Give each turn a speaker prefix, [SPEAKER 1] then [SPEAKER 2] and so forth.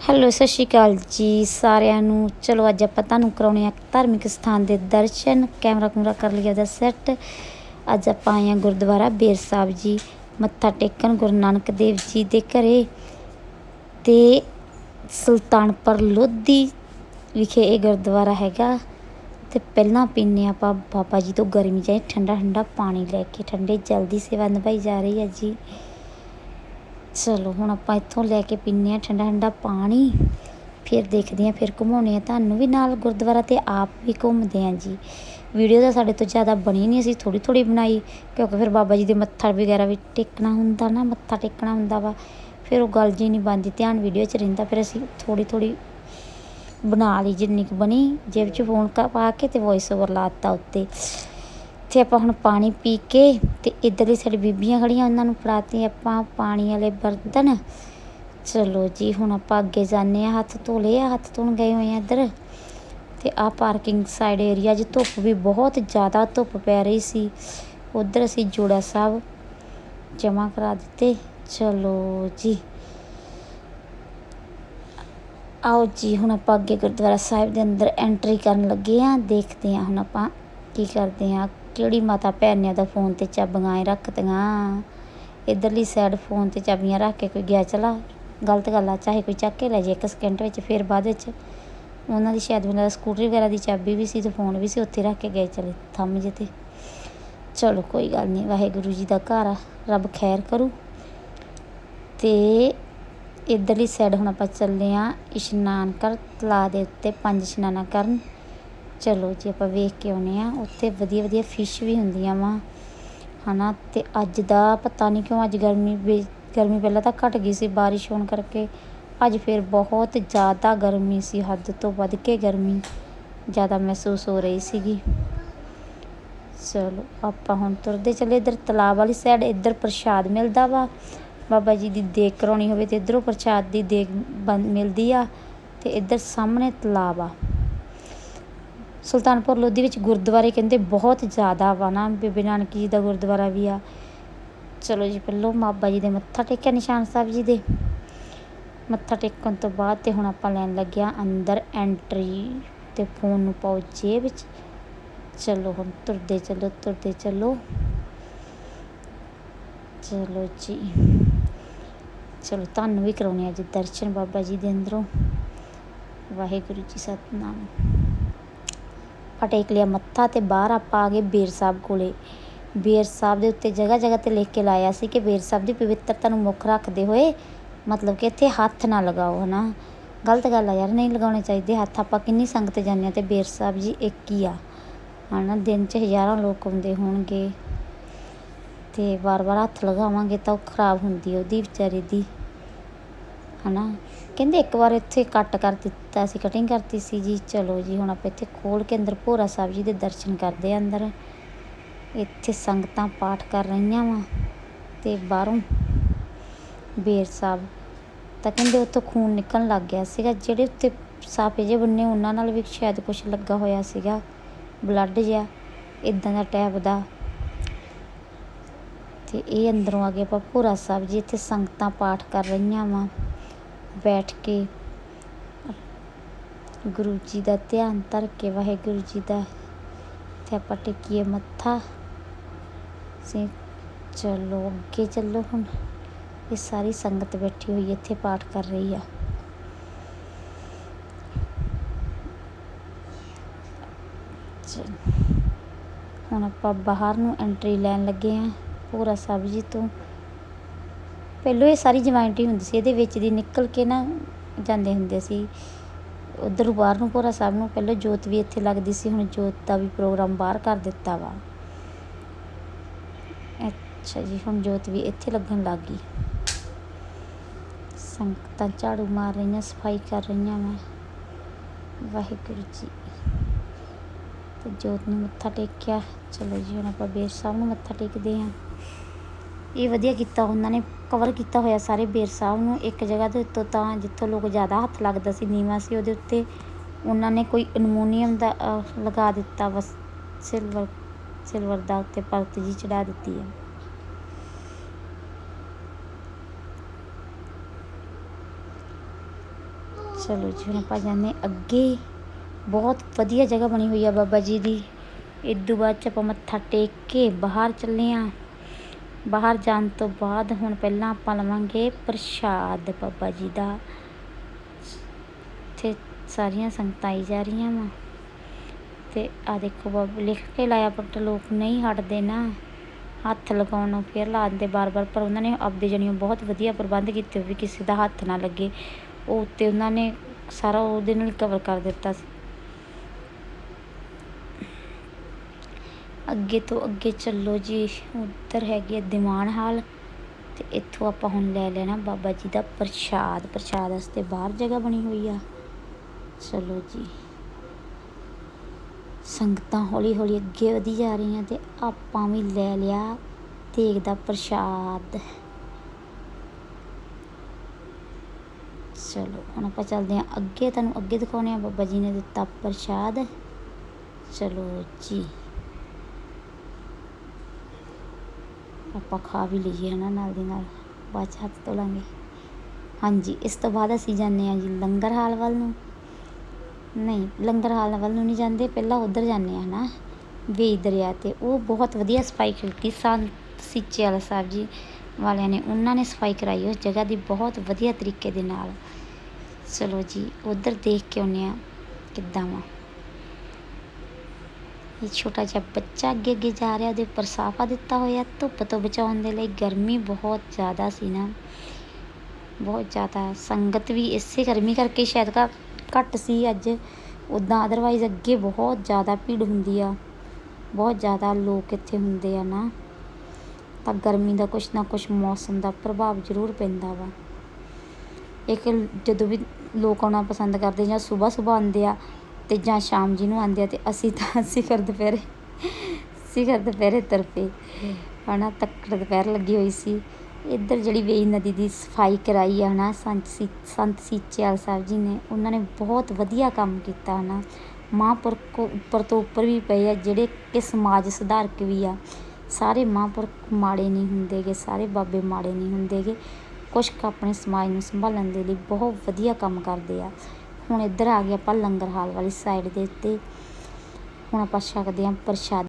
[SPEAKER 1] Hello, ਸਤਿ ਸ਼੍ਰੀ ਅਕਾਲ ਜੀ ਸਾਰਿਆਂ ਨੂੰ। ਚਲੋ, ਅੱਜ ਆਪਾਂ ਤੁਹਾਨੂੰ ਕਰਾਉਣੇ ਆ ਧਾਰਮਿਕ ਸਥਾਨ ਦੇ ਦਰਸ਼ਨ। ਕੈਮਰਾ ਕੂਮਰਾ ਕਰ ਲਿਆ ਦਾ ਸੈੱਟ ਅੱਜ ਆਪਾਂ ਆਏ ਆ ਗੁਰਦੁਆਰਾ ਬੇਰ ਸਾਹਿਬ ਜੀ, ਮੱਥਾ ਟੇਕਣ ਗੁਰੂ ਨਾਨਕ ਦੇਵ ਜੀ ਦੇ ਘਰੇ ਤੇ ਸੁਲਤਾਨਪੁਰ ਲੋਧੀ ਵਿਖੇ ਇਹ ਗੁਰਦੁਆਰਾ ਹੈਗਾ। ਤੇ ਪਹਿਲਾਂ ਪੀਨੇ ਆਪਾਂ, ਬਾਬਾ ਜੀ ਤੋਂ ਗਰਮੀ ਚਾਹੇ ਠੰਡਾ ਠੰਡਾ ਪਾਣੀ ਲੈ ਕੇ, ਠੰਡੇ ਜਲਦੀ ਸੇਵਾ ਨਿਭਾਈ ਜਾ ਰਹੀ ਹੈ ਜੀ। ਚਲੋ, ਹੁਣ ਆਪਾਂ ਇੱਥੋਂ ਲੈ ਕੇ ਪੀਨੇ ਆ ਠੰਡਾ ਠੰਡਾ ਪਾਣੀ। ਫਿਰ ਦੇਖਦੇ ਆ ਫਿਰ ਘੁਮਾਉਣੇ ਆ ਤੁਹਾਨੂੰ ਵੀ ਨਾਲ ਗੁਰਦੁਆਰਾ ਤੇ ਆਪ ਵੀ ਘੁੰਮਦੇ ਆ ਜੀ। ਵੀਡੀਓ ਤਾਂ ਸਾਡੇ ਤੋਂ ਜ਼ਿਆਦਾ ਬਣੀ ਨਹੀਂ, ਅਸੀਂ ਥੋੜੀ ਥੋੜੀ ਬਣਾਈ। ਕਿਉਂਕਿ ਫਿਰ ਬਾਬਾ ਜੀ ਦੇ ਮੱਥਾ ਵਗੈਰਾ ਵੀ ਟੇਕਣਾ ਹੁੰਦਾ ਨਾ, ਮੱਥਾ ਟੇਕਣਾ ਹੁੰਦਾ ਵਾ। ਫਿਰ ਉਹ ਗੱਲ ਜੀ ਨਹੀਂ ਬਣਦੀ, ਧਿਆਨ ਵੀਡੀਓ 'ਚ ਰਹਿੰਦਾ। ਫਿਰ ਅਸੀਂ ਥੋੜੀ ਥੋੜੀ ਬਣਾ ਲਈ ਜਿੰਨੀ ਕੁ ਬਣੀ। ਜੇਬ 'ਚ ਫੋਨ ਕਾ ਪਾ ਕੇ ਤੇ ਵੌਇਸ ਓਵਰ ਲਾਤਾ ਉੱਤੇ। ਇੱਥੇ ਆਪਾਂ ਹੁਣ ਪਾਣੀ ਪੀ ਕੇ ਤੇ ਇੱਧਰਲੀ ਸਾਡੀ ਬੀਬੀਆਂ ਖੜੀਆਂ ਉਹਨਾਂ ਨੂੰ ਫੜਾਤੇ ਆਪਾਂ ਪਾਣੀ ਵਾਲੇ ਬਰਤਨ। ਚਲੋ ਜੀ, ਹੁਣ ਆਪਾਂ ਅੱਗੇ ਜਾਂਦੇ ਆ ਹੱਥ ਧੋ ਲਏ ਆ, ਹੱਥ ਧੋਣ ਗਏ ਹੋਏ ਆ ਇੱਧਰ। ਤੇ ਆ ਪਾਰਕਿੰਗ ਸਾਈਡ ਏਰੀਆ 'ਚ ਧੁੱਪ ਵੀ ਬਹੁਤ ਜ਼ਿਆਦਾ ਧੁੱਪ ਪੈ ਰਹੀ ਸੀ। ਉਧਰ ਅਸੀਂ ਜੋੜਾ ਸਾਹਿਬ ਜਮਾ ਕਰਾ ਦਿੱਤੇ। ਚਲੋ ਜੀ। ਆਓ ਜੀ, ਹੁਣ ਆਪਾਂ ਅੱਗੇ ਗੁਰਦੁਆਰਾ ਸਾਹਿਬ ਦੇ ਅੰਦਰ ਐਂਟਰੀ ਕਰਨ ਲੱਗੇ ਆ ਦੇਖਦੇ ਆ ਹੁਣ ਆਪਾਂ ਕੀ ਕਰਦੇ ਆ ਕਿਹੜੀ ਮਾਤਾ ਭੈਣ ਨੇ ਦਾ ਫੋਨ ਤੇ ਚਾਬੀਆਂ ਹੀ ਰੱਖਤੀਆਂ? ਇਧਰਲੀ ਸਾਈਡ ਫੋਨ ਤੇ ਚਾਬੀਆਂ ਰੱਖ ਕੇ ਕੋਈ ਗਿਆ ਚਲਾ। ਗਲਤ ਗੱਲ ਆ, ਚਾਹੇ ਕੋਈ ਚੱਕ ਕੇ ਲੈ ਜੇ ਇੱਕ ਸਕਿੰਟ ਵਿੱਚ, ਫਿਰ ਬਾਅਦ ਵਿੱਚ। ਉਹਨਾਂ ਦੀ ਸ਼ਾਇਦ ਉਹਨਾਂ ਸਕੂਟਰੀ ਵਗੈਰਾ ਦੀ ਚਾਬੀ ਵੀ ਸੀ ਤੇ ਫੋਨ ਵੀ ਸੀ, ਉੱਥੇ ਰੱਖ ਕੇ ਗਏ ਚਲੇ। ਥੰਮ ਜੇ ਤੇ। ਚਲੋ ਕੋਈ ਗੱਲ ਨਹੀਂ, ਵਾਹਿਗੁਰੂ ਜੀ ਦਾ ਘਰ ਆ, ਰੱਬ ਖੈਰ ਕਰੂ। ਤੇ ਇਧਰਲੀ ਸਾਈਡ ਹੁਣ ਆਪਾਂ ਚੱਲੇ ਆ ਇਸ਼ਨਾਨ ਕਰ ਤਲਾ ਦੇ ਉੱਤੇ ਪੰਜ ਇਸ਼ਨਾਨਾ ਕਰਨ। ਚਲੋ ਜੀ ਆਪਾਂ ਵੇਖ ਕੇ ਆਉਨੇ ਆ ਉੱਥੇ ਵਧੀਆ ਵਧੀਆ ਫਿਸ਼ ਵੀ ਹੁੰਦੀਆਂ ਵਾ। ਹਨਾ, ਤੇ ਅੱਜ ਦਾ ਪਤਾ ਨਹੀਂ ਕਿਉਂ ਅੱਜ ਗਰਮੀ ਵੀ, ਗਰਮੀ ਪਹਿਲਾਂ ਤਾਂ ਘਟ ਗਈ ਸੀ, ਬਾਰਿਸ਼ ਹੋਣ ਕਰਕੇ। ਅੱਜ ਫਿਰ ਬਹੁਤ ਜ਼ਿਆਦਾ ਗਰਮੀ ਸੀ, ਹੱਦ ਤੋਂ ਵੱਧ ਕੇ ਗਰਮੀ ਜ਼ਿਆਦਾ ਮਹਿਸੂਸ ਹੋ ਰਹੀ ਸੀਗੀ। ਚਲੋ, ਆਪਾਂ ਹੁਣ ਤੁਰਦੇ ਚੱਲੇ ਇੱਧਰ ਤਲਾਬ ਵਾਲੀ ਸਾਈਡ ਇੱਧਰ ਪ੍ਰਸ਼ਾਦ ਮਿਲਦਾ ਵਾ। ਬਾਬਾ ਜੀ ਦੀ ਦੇਖ ਕਰਾਉਣੀ ਹੋਵੇ ਤੇ ਇੱਧਰੋਂ ਪ੍ਰਸ਼ਾਦ ਦੀ ਦੇਖ ਬਣ, ਮਿਲਦੀ ਆ। ਤੇ ਇੱਧਰ ਸਾਹਮਣੇ ਤਲਾਬ ਆ। ਸੁਲਤਾਨਪੁਰ ਲੋਧੀ ਵਿੱਚ ਗੁਰਦੁਆਰੇ ਕਹਿੰਦੇ ਬਹੁਤ ਜ਼ਿਆਦਾ ਵਾ ਨਾ, ਬੇਬੇ ਨਾਨਕੀ ਜੀ ਦਾ ਗੁਰਦੁਆਰਾ ਵੀ ਆ। ਚਲੋ ਜੀ ਪਹਿਲੋਂ ਬਾਬਾ ਜੀ ਦੇ ਮੱਥਾ ਟੇਕਿਆ ਨਿਸ਼ਾਨ ਸਾਹਿਬ ਜੀ ਦੇ। ਮੱਥਾ ਟੇਕਣ ਤੋਂ ਬਾਅਦ ਤੇ ਹੁਣ ਆਪਾਂ ਲੈਣ ਲੱਗਿਆ ਅੰਦਰ ਐਂਟਰੀ ਤੇ ਫੋਨ ਨੂੰ ਪਾਓ ਜੇਬ ਵਿੱਚ। ਚਲੋ ਹੁਣ ਤੁਰਦੇ ਚੱਲੋ ਤੁਰਦੇ ਚੱਲੋ। ਚਲੋ ਜੀ। ਚਲੋ ਤੁਹਾਨੂੰ ਵੀ ਕਰਾਉਣੇ ਅੱਜ ਦਰਸ਼ਨ ਬਾਬਾ ਜੀ ਦੇ ਅੰਦਰੋਂ। ਵਾਹਿਗੁਰੂ ਜੀ ਸਤਨਾਮ। ਆਪਾਂ ਟੇਕ ਲਿਆ ਮੱਥਾ ਤੇ ਬਾਹਰ ਆਪਾਂ ਆ ਗਏ ਬੇਰ ਸਾਹਿਬ ਕੋਲੇ। ਬੇਰ ਸਾਹਿਬ ਦੇ ਉੱਤੇ ਜਗ੍ਹਾ ਜਗ੍ਹਾ ਤੇ ਲਿਖ ਕੇ ਲਾਇਆ ਸੀ ਕਿ ਬੇਰ ਸਾਹਿਬ ਦੀ ਪਵਿੱਤਰਤਾ ਨੂੰ ਮੁੱਖ ਰੱਖਦੇ ਹੋਏ ਮਤਲਬ ਕਿ ਇੱਥੇ ਹੱਥ ਨਾ ਲਗਾਓ, ਹਨਾ? ਗਲਤ ਗੱਲ ਆ ਯਾਰ, ਨਹੀਂ ਲਗਾਉਣੇ ਚਾਹੀਦੇ। ਹੱਥ ਆਪਾਂ ਕਿੰਨੀ ਸੰਗਤ ਜਾਂਦੇ ਆ ਤੇ ਬੇਰ ਸਾਹਿਬ ਜੀ ਇੱਕ ਹੀ ਆ, ਹਨਾ? ਦਿਨ 'ਚ ਹਜ਼ਾਰਾਂ ਲੋਕ ਆਉਂਦੇ ਹੋਣਗੇ ਤੇ ਵਾਰ-ਵਾਰ ਹੱਥ ਲਗਾਵਾਂਗੇ ਤਾਂ ਉਹ ਖਰਾਬ ਹੁੰਦੀ ਉਹਦੀ ਵਿਚਾਰੀ ਦੀ, ਹਨਾ? ਕਹਿੰਦੇ ਇੱਕ ਵਾਰ ਇੱਥੇ ਕੱਟ ਕਰ ਦਿੱਤਾ ਸੀ ਕਟਿੰਗ ਕਰਤੀ ਸੀ ਜੀ। ਚਲੋ ਜੀ, ਹੁਣ ਆਪਾਂ ਇੱਥੇ ਖੋਲ ਕੇ ਅੰਦਰ ਭੋਰਾ ਸਾਹਿਬ ਜੀ ਦੇ ਦਰਸ਼ਨ ਕਰਦੇ ਆ ਅੰਦਰ। ਇੱਥੇ ਸੰਗਤਾਂ ਪਾਠ ਕਰ ਰਹੀਆਂ ਵਾ ਤੇ ਬਾਹਰੋਂ ਬੇਰ ਸਾਹਿਬ ਤਾਂ ਕਹਿੰਦੇ ਉੱਥੋਂ ਖੂਨ ਨਿਕਲਣ ਲੱਗ ਗਿਆ ਸੀਗਾ, ਜਿਹੜੇ ਉੱਤੇ ਸਾਫੇ ਜੇ ਬੰਨੇ ਉਹਨਾਂ ਨਾਲ ਵੀ ਸ਼ਾਇਦ ਕੁਝ ਲੱਗਾ ਹੋਇਆ ਸੀਗਾ ਬਲੱਡ ਜਿਹਾ ਇਦਾਂ ਦਾ ਟੈਪ ਦਾ। ਤੇ ਇਹ ਅੰਦਰੋਂ ਆ ਗਿਆ ਆਪਾਂ ਭੋਰਾ ਸਾਹਿਬ ਜੀ ਇੱਥੇ ਸੰਗਤਾਂ ਪਾਠ ਕਰ ਰਹੀਆਂ ਵਾ। ਬੈਠ ਕੇ ਗੁਰੂ ਜੀ ਦਾ ਧਿਆਨ ਧਰ ਕੇ, ਵਾਹਿਗੁਰੂ ਜੀ ਦਾ ਤੇ ਆਪਾਂ ਟੇਕੀਏ ਮੱਥਾ। ਸੇ ਚਲੋ ਅੱਗੇ ਚੱਲੋ ਹੁਣ। ਇਹ ਸਾਰੀ ਸੰਗਤ ਬੈਠੀ ਹੋਈ ਇੱਥੇ ਪਾਠ ਕਰ ਰਹੀ ਆ। ਹੁਣ ਆਪਾਂ ਬਾਹਰ ਨੂੰ ਐਂਟਰੀ ਲੈਣ ਲੱਗੇ ਆ ਪੂਰਾ ਸਬਜ਼ੀ ਤੋਂ। ਪਹਿਲੋਂ ਇਹ ਸਾਰੀ ਜੁਆਇੰਟ ਹੀ ਹੁੰਦੀ ਸੀ, ਇਹਦੇ ਵਿੱਚ ਦੀ ਨਿਕਲ ਕੇ ਨਾ ਜਾਂਦੇ ਹੁੰਦੇ ਸੀ। ਉਧਰ ਬਾਹਰ ਨੂੰ ਪੂਰਾ ਸਾਹਿਬ ਨੂੰ ਪਹਿਲਾਂ ਜੋਤ ਵੀ ਇੱਥੇ ਲੱਗਦੀ ਸੀ, ਹੁਣ ਜੋਤ ਦਾ ਵੀ ਪ੍ਰੋਗਰਾਮ ਬਾਹਰ ਕਰ ਦਿੱਤਾ ਵਾ। ਅੱਛਾ ਜੀ, ਹੁਣ ਜੋਤ ਵੀ ਇੱਥੇ ਲੱਗਣ ਲੱਗ ਗਈ। ਸੰਗਤਾਂ ਝਾੜੂ ਮਾਰ ਰਹੀਆਂ, ਸਫ਼ਾਈ ਕਰ ਰਹੀਆਂ ਮੈਂ ਵਾਹਿਗੁਰੂ ਜੀ। ਤੇ ਜੋਤ ਨੂੰ ਮੱਥਾ ਟੇਕਿਆ। ਚਲੋ ਜੀ, ਹੁਣ ਆਪਾਂ ਬੇਰ ਸਾਹਿਬ ਨੂੰ ਮੱਥਾ ਟੇਕਦੇ ਆਂ ਇਹ ਵਧੀਆ ਕੀਤਾ ਉਹਨਾਂ ਨੇ। ਕਵਰ ਕੀਤਾ ਹੋਇਆ ਸਾਰੇ ਬੇਰ ਸਾਹਿਬ ਨੂੰ ਇੱਕ ਜਗ੍ਹਾ ਦੇ ਉੱਤੋਂ ਤਾਂ ਜਿੱਥੋਂ ਲੋਕ ਜ਼ਿਆਦਾ ਹੱਥ ਲੱਗਦਾ ਸੀ, ਨੀਵਾ ਸੀ, ਉਹਦੇ ਉੱਤੇ ਉਹਨਾਂ ਨੇ ਕੋਈ ਅਲਮੋਨੀਅਮ ਦਾ ਲਗਾ ਦਿੱਤਾ ਬਸ ਸਿਲਵਰ ਸਿਲਵਰ ਦਾ ਉੱਤੇ ਪਰਤ ਜੀ ਚੜਾ ਦਿੱਤੀ ਹੈ। ਚਲੋ ਜੀ, ਹੁਣ ਆਪਾਂ ਜਾਂਦੇ ਅੱਗੇ। ਬਹੁਤ ਵਧੀਆ ਜਗ੍ਹਾ ਬਣੀ ਹੋਈ ਆ ਬਾਬਾ ਜੀ ਦੀ। ਇਦੋਂ ਬਾਅਦ ਚ ਆਪਾਂ ਮੱਥਾ ਟੇਕ ਕੇ ਬਾਹਰ ਚੱਲੇ ਆ। ਬਾਹਰ ਜਾਣ ਤੋਂ ਬਾਅਦ ਹੁਣ ਪਹਿਲਾਂ ਆਪਾਂ ਲਵਾਂਗੇ ਪ੍ਰਸ਼ਾਦ ਬਾਬਾ ਜੀ ਦਾ। ਇੱਥੇ ਸਾਰੀਆਂ ਸੰਗਤਾਂ ਆਈ ਜਾ ਰਹੀਆਂ ਵਾ। ਤੇ ਆ ਦੇਖੋ ਬਾਬਾ, ਲਿਖ ਕੇ ਲਾਇਆ, ਪਰ ਲੋਕ ਨਹੀਂ ਹਟਦੇ ਨਾ। ਹੱਥ ਲਗਾਉਣ ਨੂੰ ਫਿਰ ਲਾ ਦਿੰਦੇ ਬਾਰ-ਬਾਰ, ਪਰ ਉਹਨਾਂ ਨੇ ਆਪਦੇ ਜਣੀਓ ਬਹੁਤ ਵਧੀਆ ਪ੍ਰਬੰਧ ਕੀਤੇ ਵੀ ਕਿਸੇ ਦਾ ਹੱਥ ਨਾ ਲੱਗੇ। ਉਹ ਉੱਤੇ ਉਹਨਾਂ ਨੇ ਸਾਰਾ ਉਹਦੇ ਨਾਲ ਕਵਰ ਕਰ ਦਿੱਤਾ ਸੀ। ਅੱਗੇ ਤੋਂ ਅੱਗੇ ਚੱਲੋ ਜੀ। ਉੱਧਰ ਹੈਗੀ ਹੈ ਦੀਵਾਨ ਹਾਲ। ਤੇ ਇੱਥੋਂ ਆਪਾਂ ਹੁਣ ਲੈ ਲੈਣਾ ਬਾਬਾ ਜੀ ਦਾ ਪ੍ਰਸ਼ਾਦ। ਪ੍ਰਸ਼ਾਦ ਵਾਸਤੇ ਬਾਹਰ ਜਗ੍ਹਾ ਬਣੀ ਹੋਈ ਆ। ਚਲੋ ਜੀ। ਸੰਗਤਾਂ ਹੌਲੀ ਹੌਲੀ ਅੱਗੇ ਵਧੀ ਜਾ ਰਹੀਆਂ ਤੇ ਆਪਾਂ ਵੀ ਲੈ ਲਿਆ ਤੇਗ ਦਾ ਪ੍ਰਸ਼ਾਦ। ਚਲੋ, ਹੁਣ ਆਪਾਂ ਚੱਲਦੇ ਹਾਂ ਅੱਗੇ। ਤੁਹਾਨੂੰ ਅੱਗੇ ਦਿਖਾਉਣੇ ਆ ਬਾਬਾ ਜੀ ਨੇ ਦਿੱਤਾ ਪ੍ਰਸ਼ਾਦ। ਚਲੋ ਜੀ। ਆਪਾਂ ਖਾ ਵੀ ਲਈਏ ਹਨਾ ਨਾਲ ਦੀ ਨਾਲ, ਬਾਅਦ 'ਚ ਹੱਥ ਧੋਲਾਂਗੇ। ਹਾਂਜੀ, ਇਸ ਤੋਂ ਬਾਅਦ ਅਸੀਂ ਜਾਂਦੇ ਹਾਂ ਜੀ ਲੰਗਰ ਹਾਲ ਵੱਲ ਨੂੰ। ਨਹੀਂ, ਲੰਗਰ ਹਾਲ ਵੱਲ ਨੂੰ ਨਹੀਂ ਜਾਂਦੇ, ਪਹਿਲਾਂ ਉੱਧਰ ਜਾਂਦੇ ਆ ਹਨਾ, ਵੇਈ ਦਰਿਆ ਤੇ। ਉਹ ਬਹੁਤ ਵਧੀਆ ਸਫ਼ਾਈ ਕੀਤੀ ਸੰਤ ਸੀਚੇ ਵਾਲਾ ਸਾਹਿਬ ਜੀ ਵਾਲਿਆਂ ਨੇ, ਉਹਨਾਂ ਨੇ ਸਫ਼ਾਈ ਕਰਾਈ ਉਸ ਜਗ੍ਹਾ ਦੀ ਬਹੁਤ ਵਧੀਆ ਤਰੀਕੇ ਦੇ ਨਾਲ। ਚਲੋ ਜੀ, ਉੱਧਰ ਦੇਖ ਕੇ ਆਉਂਦੇ ਆ ਕਿੱਦਾਂ ਵਾ। ਇਹ ਛੋਟਾ ਜਿਹਾ ਬੱਚਾ ਅੱਗੇ ਅੱਗੇ ਜਾ ਰਿਹਾ, ਉਹਦੇ ਉੱਪਰ ਸਾਫਾ ਦਿੱਤਾ ਹੋਇਆ, ਧੁੱਪ ਤੋਂ ਬਚਾਉਣ ਦੇ ਲਈ ਗਰਮੀ ਬਹੁਤ ਜ਼ਿਆਦਾ ਸੀ ਨਾ। ਬਹੁਤ ਜ਼ਿਆਦਾ, ਸੰਗਤ ਵੀ ਇਸੇ ਗਰਮੀ ਕਰਕੇ ਸ਼ਾਇਦ ਘ- ਘੱਟ ਸੀ ਅੱਜ। ਉੱਦਾਂ ਅਦਰਵਾਈਜ਼ ਅੱਗੇ ਬਹੁਤ ਜ਼ਿਆਦਾ ਭੀੜ ਹੁੰਦੀ ਆ। ਬਹੁਤ ਜ਼ਿਆਦਾ ਲੋਕ ਇੱਥੇ ਹੁੰਦੇ ਆ ਨਾ। ਤਾਂ ਗਰਮੀ ਦਾ ਕੁਛ ਨਾ ਕੁਛ ਮੌਸਮ ਦਾ ਪ੍ਰਭਾਵ ਜ਼ਰੂਰ ਪੈਂਦਾ ਵਾ। ਇੱਕ ਜਦੋਂ ਵੀ ਲੋਕ ਆਉਣਾ ਪਸੰਦ ਕਰਦੇ ਜਾਂ ਸਵੇਰ ਸਵੇਰ ਆਉਂਦੇ ਆ ਤੇ ਜਾਂ ਸ਼ਾਮ ਜੀ ਨੂੰ ਆਉਂਦੇ ਆ ਤੇ ਅਸੀਂ ਤਾਂ ਸਿਖਰ ਦੁਪਹਿਰੇ ਸਿਖਰ ਦੁਪਹਿਰੇ ਤਰਫੇ ਪਏ ਹਨਾ, ਤੱਕੜ ਦੁਪਹਿਰ ਲੱਗੀ ਹੋਈ ਸੀ। ਇੱਧਰ ਜਿਹੜੀ ਵੇਈ ਨਦੀ ਦੀ ਸਫ਼ਾਈ ਕਰਾਈ ਹੈ ਹਨਾ, ਸੰਤ ਸੀ, ਸੰਤ ਸੀਚੇਵਾਲ ਸਾਹਿਬ ਜੀ ਨੇ, ਉਹਨਾਂ ਨੇ ਬਹੁਤ ਵਧੀਆ ਕੰਮ ਕੀਤਾ, ਹਨਾ। ਮਹਾਂਪੁਰਖ ਉੱਪਰ ਤੋਂ ਉੱਪਰ ਵੀ ਪਏ ਆ, ਜਿਹੜੇ ਕਿ ਸਮਾਜ ਸੁਧਾਰਕ ਵੀ ਆ। ਸਾਰੇ ਮਹਾਂਪੁਰਖ ਮਾੜੇ ਨਹੀਂ ਹੁੰਦੇਗੇ ਸਾਰੇ ਬਾਬੇ ਮਾੜੇ ਨਹੀਂ ਹੁੰਦੇਗੇ ਕੁਛ ਕੁ ਆਪਣੇ ਸਮਾਜ ਨੂੰ ਸੰਭਾਲਣ ਦੇ ਲਈ ਬਹੁਤ ਵਧੀਆ ਕੰਮ ਕਰਦੇ ਆ। ਹੁਣ ਇੱਧਰ ਆ ਗਏ ਆਪਾਂ ਲੰਗਰ ਹਾਲ ਵਾਲੀ ਸਾਈਡ ਦੇ ਉੱਤੇ। ਹੁਣ ਆਪਾਂ ਛਕਦੇ ਹਾਂ ਪ੍ਰਸ਼ਾਦ